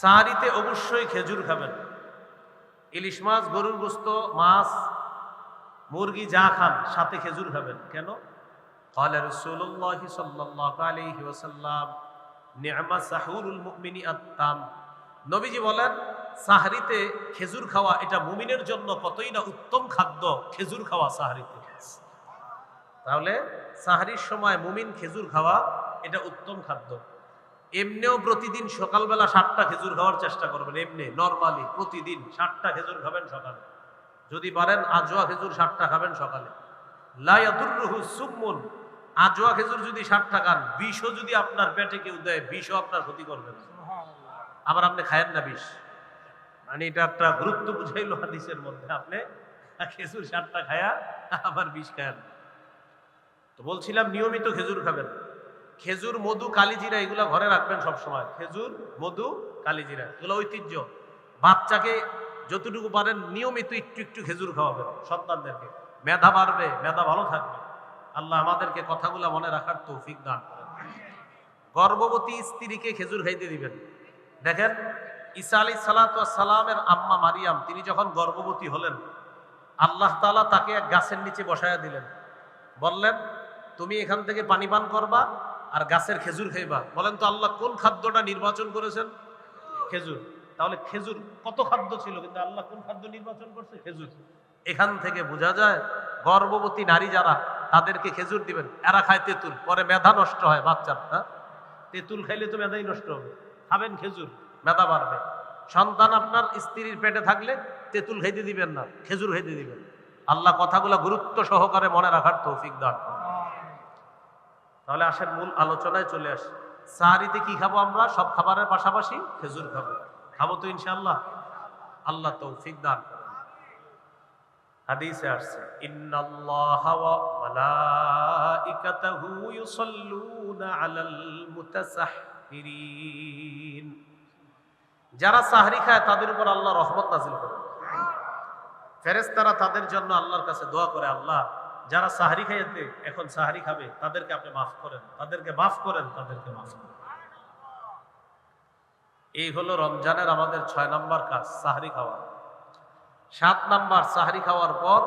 সাহারিতে অবশ্যই খেজুর খাবেন ইলিশ মাছ গরুর গোস্ত মাছ মুরগি যা খান সাথে খেজুর খাবেন কেন قال رسول الله صلى الله عليه وسلم نعم سحور المؤمن التام নবীজি বলেন সাহারিতে খেজুর খাওয়া এটা মুমিনের জন্য কতই না উত্তম খাদ্য খেজুর খাওয়া সাহারিতে তাহলে সাহারির সময় মুমিন খেজুর খাওয়া এটা উত্তম খাদ্য এমনিও প্রতিদিন সকালবেলা সাতটা খেজুর খাওয়ার চেষ্টা করবেন এমনি নর্মালি প্রতিদিন সাতটা খেজুর খাবেন সকালে। যদি পারেন আজোয়া খেজুর সাতটা খাবেন সকালে। লাইয়াদুররুহু সুম্মুন আজোয়া খেজুর যদি ষাটটা খান বিষও যদি আপনার পেটে কেউ দেয় বিষও আপনার ক্ষতি করবে না। আবার আপনি খায়েন না বিষ। মানে এটা একটা গুরুত্ব বুঝাইলো হাদিসের মধ্যে আপনি খেজুর ষাটটা খায়া আবার বিষ খায়েন। তো বলছিলাম নিয়মিত খেজুর খাবেন। খেজুর, মধু কালিজিরা এগুলো ঘরে রাখবেন সব সময় খেজুর, মধু কালিজিরা এগুলো ঐতিহ্য। বাচ্চাকে যতটুকু পারেন নিয়মিত একটু একটু খেজুর খাওয়াবেন সন্তানদেরকে। মেধা বাড়বে, মেধা ভালো থাকবে। আল্লাহ আমাদেরকে কথাগুলো মনে রাখার তৌফিক দান করেন। গর্ভবতী স্ত্রীকে খেজুর খাইতে দিবেন। দেখেন, ঈসা আলী সালামের আম্মা মারিয়াম, তিনি যখন গর্ভবতী হলেন, আল্লাহ তালা তাকে এক গাছের নিচে বসায়া দিলেন। বললেন, তুমি এখান থেকে পানি পান করবা আর গাছের খেজুর খাইবা। বলেন তো আল্লাহ কোন খাদ্যটা নির্বাচন করেছেন? খেজুর। তাহলে খেজুর কত খাদ্য ছিল? কিন্তু আল্লাহ কোন খাদ্য নির্বাচন করছে? খেজুর। এখান থেকে বোঝা যায়, গর্ভবতী নারী যারা, তাদেরকে খেজুর দিবেন। এরা খায় তেঁতুল। পরে মেধা নষ্ট হয় বাচ্চার হ্যাঁ? তেঁতুল খাইলে তো মেধাই নষ্ট হবে। খাবেন খেজুর, মেধা বাড়বে। সন্তান আপনার স্ত্রীর পেটে থাকলে তেঁতুল খাইতে দিবেন না, খেজুর খাইতে দিবেন। আল্লাহ কথাগুলো গুরুত্ব সহকারে মনে রাখার তৌফিক দান। তাহলে আসেন মূল আলোচনায় চলে আসি। সাহারিতে কি খাব আমরা? সব খাবারের পাশাপাশি খেজুর খাব। খাব তো ইনশাল্লাহ আল্লাহ তৌফিক দান হাদিসে আসছে, ইন্নাল্লাহ ওয়া মালাইকাতাহু ইউসাল্লুনা আলাল মুতাসাহহিরিন। যারা সাহরি খায়, তাদের উপর আল্লাহ রহমত নাজিল করে ফেরেশতারা তাদের জন্য আল্লাহর কাছে দোয়া করে, আল্লাহ যারা সাহারি খাইতে এখন সাহারি খাবে, তাদেরকে আপনি মাফ করেন। তাদেরকে মাফ করেন, তাদেরকে মাফ করেন। এই হলো রমজানের আমাদের ছয় নম্বর কাজ, সাহারি খাওয়া। সাত নাম্বার, সাহারি খাওয়ার পর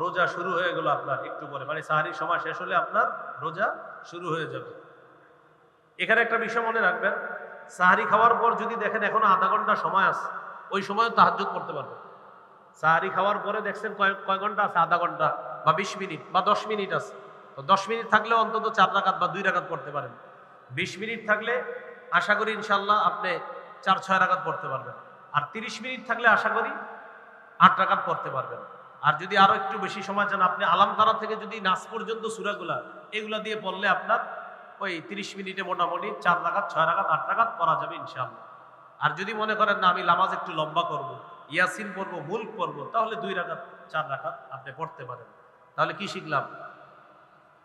রোজা শুরু হয়ে গেল আপনার একটু পরে। মানে সাহারির সময় শেষ হলে আপনার রোজা শুরু হয়ে যাবে। এখানে একটা বিষয় মনে রাখবেন, সাহারি খাওয়ার পর যদি দেখেন এখনও আধা ঘণ্টা সময় আছে, ওই সময় তাহাজ্জুদ করতে পারবেন। সাহারি খাওয়ার পরে দেখছেন কয় কয় ঘণ্টা আছে? আধা ঘণ্টা। বা বিশ মিনিট বা দশ মিনিট আছে। তো দশ মিনিট থাকলে অন্তত চার রাকাত বা দুই রাকাত পড়তে পারেন। বিশ মিনিট থাকলে আশা করি ইনশাল্লাহ আপনি চার, ছয় রাকাত পড়তে পারবেন। আর তিরিশ মিনিট থাকলে আশা করি আট রাকাত পড়তে পারবেন। আর যদি আরও একটু বেশি সময় চান, আপনি আলাম তারা থেকে যদি নাচ পর্যন্ত সুরাগুলা, এগুলা দিয়ে পড়লে আপনার ওই তিরিশ মিনিটে মোটামুটি চার রাকাত, ছয় রাকাত, আট রাকাত পড়া যাবে ইনশাআল্লাহ। আর যদি মনে করেন, না, আমি লামাজ একটু লম্বা করব, ইয়াসিন পড়ব, মুল্ক পড়ব, তাহলে দুই রাখাত চার রাকাত আপনি পড়তে পারেন। তাহলে কি শিখলাম?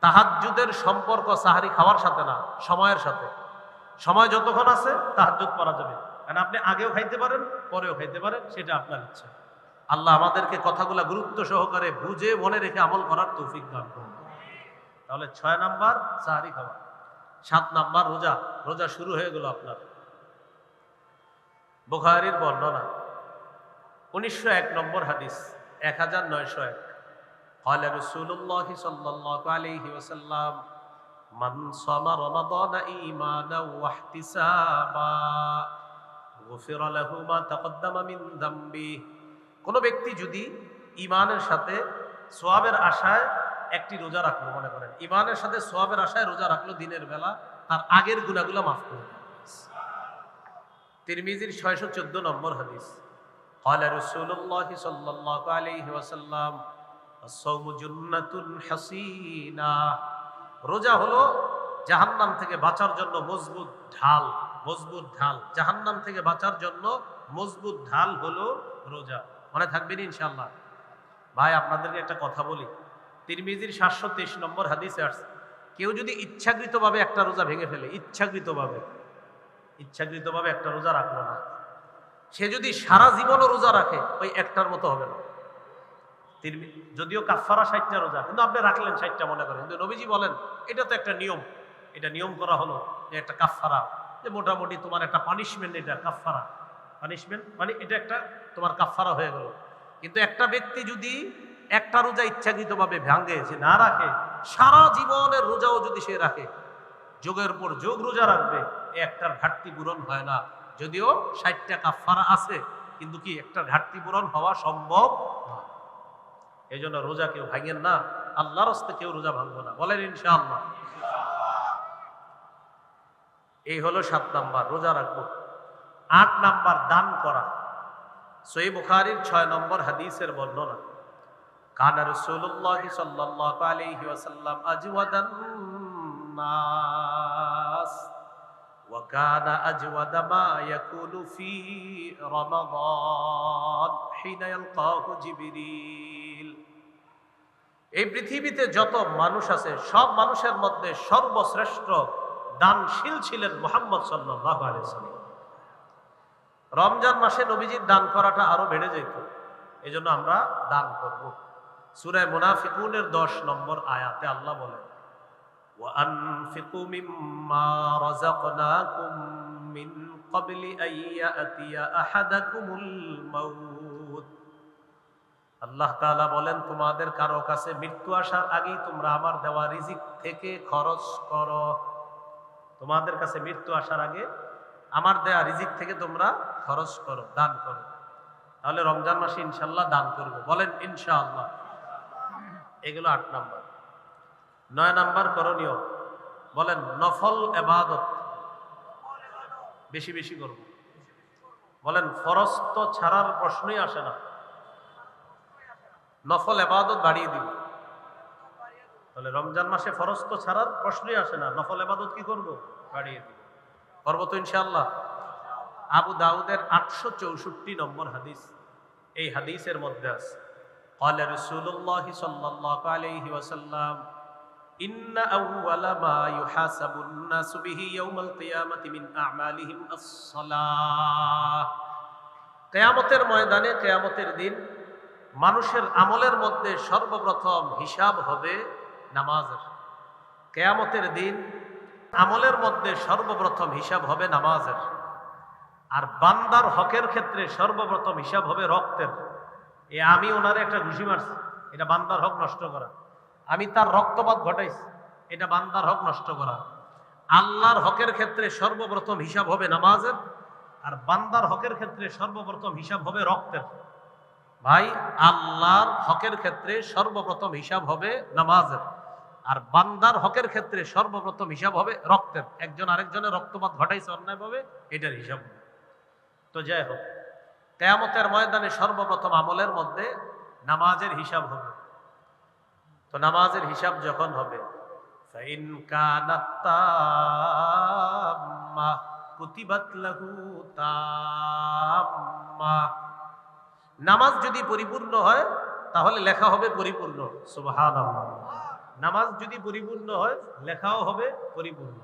তাহাজ্জুদের সম্পর্ক সাহারি খাওয়ার সাথে না, সময়ের সাথে। সময় যতক্ষণ আছে, তাহাজ্জুদ করা যাবে। কারণ আপনি আগেও খাইতে পারেন, পরেও খাইতে পারেন, সেটা আপনার ইচ্ছা। আল্লাহ আমাদেরকে কথাগুলা গুরুত্ব সহকারে বুঝে, মনে রেখে আমল করার তৌফিক দান করুন। তাহলে ছয় নাম্বার, সাহারি খাওয়া। সাত নাম্বার, রোজা। রোজা শুরু হয়ে গেল আপনার। বুখারির বর্ণনা। উনিশশো এক নম্বর হাদিস, এক হাজার নয়শো এক। قال رسول الله صلى الله عليه وسلم من صام رمضان إيمانا واحتسابا غفر له ما تقدم من ذنبه কোনো ব্যক্তি যদি ইমানের সাথে সোয়াবের আশায় একটি রোজা রাখলো মনে করেন ইমানের সাথে সোয়াবের আশায় রোজা রাখলো দিনের বেলা তার আগের গুণাগুলো মাফ করে দেয়। তিরমিজির ছয়শো চোদ্দ নম্বর হাদিস قال رسول الله صلى الله عليه وسلم রোজা হলো জাহান্নাম থেকে বাঁচার জন্য মজবুত ঢাল মজবুত ঢাল। জাহান্নাম থেকে বাঁচার জন্য মজবুত ঢাল হলো রোজা। মনে থাকবেন ইনশাল্লাহ ভাই, আপনাদেরকে একটা কথা বলি। তিরমিজির সাতশো তেইশ নম্বর হাদিস আসছে, কেউ যদি ইচ্ছাকৃতভাবে একটা রোজা ভেঙে ফেলে, ইচ্ছাকৃতভাবে ইচ্ছাকৃতভাবে একটা রোজা রাখল না। সে যদি সারা জীবনও রোজা রাখে, ওই একটার মতো হবে না। যদিও কাফারা ষাটটা রোজা, কিন্তু আপনি রাখলেন ষাটটা মনে করেন। কিন্তু নবীজি বলেন, এটা তো একটা নিয়ম। এটা নিয়ম করা হলো যে একটা কাফারা যে মোটামুটি তোমার একটা পানিশমেন্ট এটা কাফারা পানিশমেন্ট মানে এটা একটা তোমার কাফারা হয়ে গেল। কিন্তু একটা ব্যক্তি যদি একটা রোজা ইচ্ছাকৃতভাবে ভাঙে যে না রাখে, সারা জীবনের রোজাও যদি সে রাখে, যোগের পর যোগ রোজা রাখবে একটার ঘাটতি পূরণ হয় না। যদিও ষাটটা কাফারা আছে, কিন্তু কি একটা ঘাটতি পূরণ হওয়া সম্ভব না এই জন্য রোজা কেউ ভাঙেন না, আল্লাহর হস্তে কেউ রোজা ভাঙবো না। বলেন ইনশাআল্লাহ। এই হলো সাত নাম্বার, রোজা রাখব। আট নাম্বার, দান করা। সই বুখারির ছয় নম্বর হাদিসের বর্ণনা। কানা রসুল্লাহ সাল্লাল্লাহু আলাইহি ওয়াসাল্লাম আজওয়াদান নাস, ওয়া কানা আজওয়াদ মা ইয়াকুনু ফি রমাদান হিনা এই পৃথিবীতে যত মানুষ আছে সব মানুষের মধ্যে সর্বশ্রেষ্ঠ দানশীল ছিলেন মোহাম্মদ সাল্লাহ আলাইসাল্লাম রমজান মাসে নবীজির দান করাটা আরো বেড়ে যেত এই জন্য আমরা দান করব সুরায় মুনাফিকুনের দশ নম্বর আয়াতে আল্লাহ বলেন وأنفقوا مما رزقناكم من قبل أن يأتي أحدكم الموت আল্লাহ তাআলা বলেন, তোমাদের কারও কাছে মৃত্যু আসার আগেই তোমরা আমার দেওয়া রিজিক থেকে খরচ করো। তোমাদের কাছে মৃত্যু আসার আগে আমার দেয়া রিজিক থেকে তোমরা খরচ করো, দান করো। তাহলে রমজান মাসে ইনশাল্লাহ দান করব। বলেন, ইনশাআল্লাহ। এগুলো আট নাম্বার। নয় নাম্বার করণীয়, বলেন, নফল এবাদত। বেশি বেশি করব। বলেন, ফরজ তো ছাড়ার প্রশ্নই আসে না। নফল এবাদত বাড়িয়ে দিব তাহলে রমজান মাসে ফরজ তো ছাড়ার প্রশ্নই আসে না নফল এবাদত কি করব বাড়িয়ে দিব করবো তো ইনশাআল্লাহ আবু দাউদের আটশো চৌষট্টি নম্বর হাদিস এই হাদিসের মধ্যে আছে قال رسول الله صلى الله عليه وسلم إن أول ما يحاسب الناس به يوم القيامة من أعمالهم الصلاة কেয়ামতের ময়দানে কেয়ামতের দিন মানুষের আমলের মধ্যে সর্বপ্রথম হিসাব হবে নামাজের। কেয়ামতের দিন আমলের মধ্যে সর্বপ্রথম হিসাব হবে নামাজের। আর বান্দার হকের ক্ষেত্রে সর্বপ্রথম হিসাব হবে রক্তের। এ আমি ওনারে একটা ঘুষি মারছি, এটা বান্দার হক নষ্ট করা। আমি তার রক্তপাত ঘটাইছি, এটা বান্দার হক নষ্ট করা। আল্লাহর হকের ক্ষেত্রে সর্বপ্রথম হিসাব হবে নামাজের, আর বান্দার হকের ক্ষেত্রে সর্বপ্রথম হিসাব হবে রক্তের। ভাই, আল্লাহর হকের ক্ষেত্রে সর্বপ্রথম হিসাব হবে নামাজের। আর বান্দার হকের ক্ষেত্রে সর্বপ্রথম হিসাব হবে রক্তের। একজন আরেকজনের রক্তপাত ঘটাইছে অন্যায় অন্যায়ভাবে, এটার হিসাব তো যাই হোক, কেয়ামতের ময়দানে সর্বপ্রথম আমলের মধ্যে নামাজের হিসাব হবে। তো নামাজের হিসাব যখন হবে প্রতিবাদ লাগু তাম্মা। নামাজ যদি পরিপূর্ণ হয়, তাহলে লেখা হবে পরিপূর্ণ। সুবহানাল্লাহ। নামাজ যদি পরিপূর্ণ হয়, লেখাও হবে পরিপূর্ণ।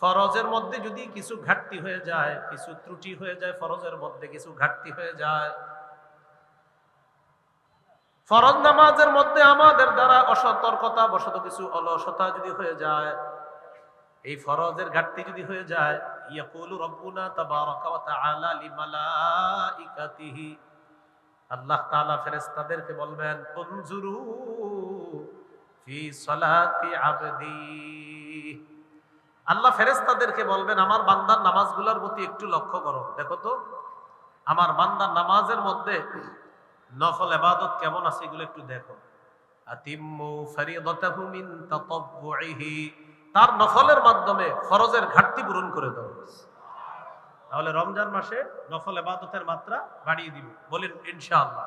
ফরজের মধ্যে যদি কিছু ঘাটতি হয়ে যায়, কিছু ত্রুটি হয়ে যায়, ফরজের মধ্যে কিছু ঘাটতি হয়ে যায়। ফরজ নামাজের মধ্যে আমাদের দ্বারা অসতর্কতা, বশত কিছু অলসতা যদি হয়ে যায়, এই ফরজের ঘাটতি যদি হয়ে যায় ইয়াকুলু রব্বুনা তাবারাকা ওয়া তাআলা লিমালাইকাতিহি। আল্লাহ তাআলা ফেরেশতাদেরকে বলবেন, উনজুরু ফি সালাতি আবদি। আল্লাহ ফেরেশতাদেরকে বলবেন, আমার বান্দার নামাজগুলোর প্রতি একটু লক্ষ্য করো। দেখো তো, আমার বান্দার নামাজের মধ্যে নফল ইবাদত কেমন আছে এগুলো একটু দেখো। আতিম্মু ফারিদাতাহু মিন তাতাব্বুইহি। তার নফলের মাধ্যমে ফরজের ঘাটতি পূরণ করে দাও তাহলে রমজান মাসে নফল আবাদতের মাত্রা বাড়িয়ে দিব। বলেন, ইনশাআল্লাহ।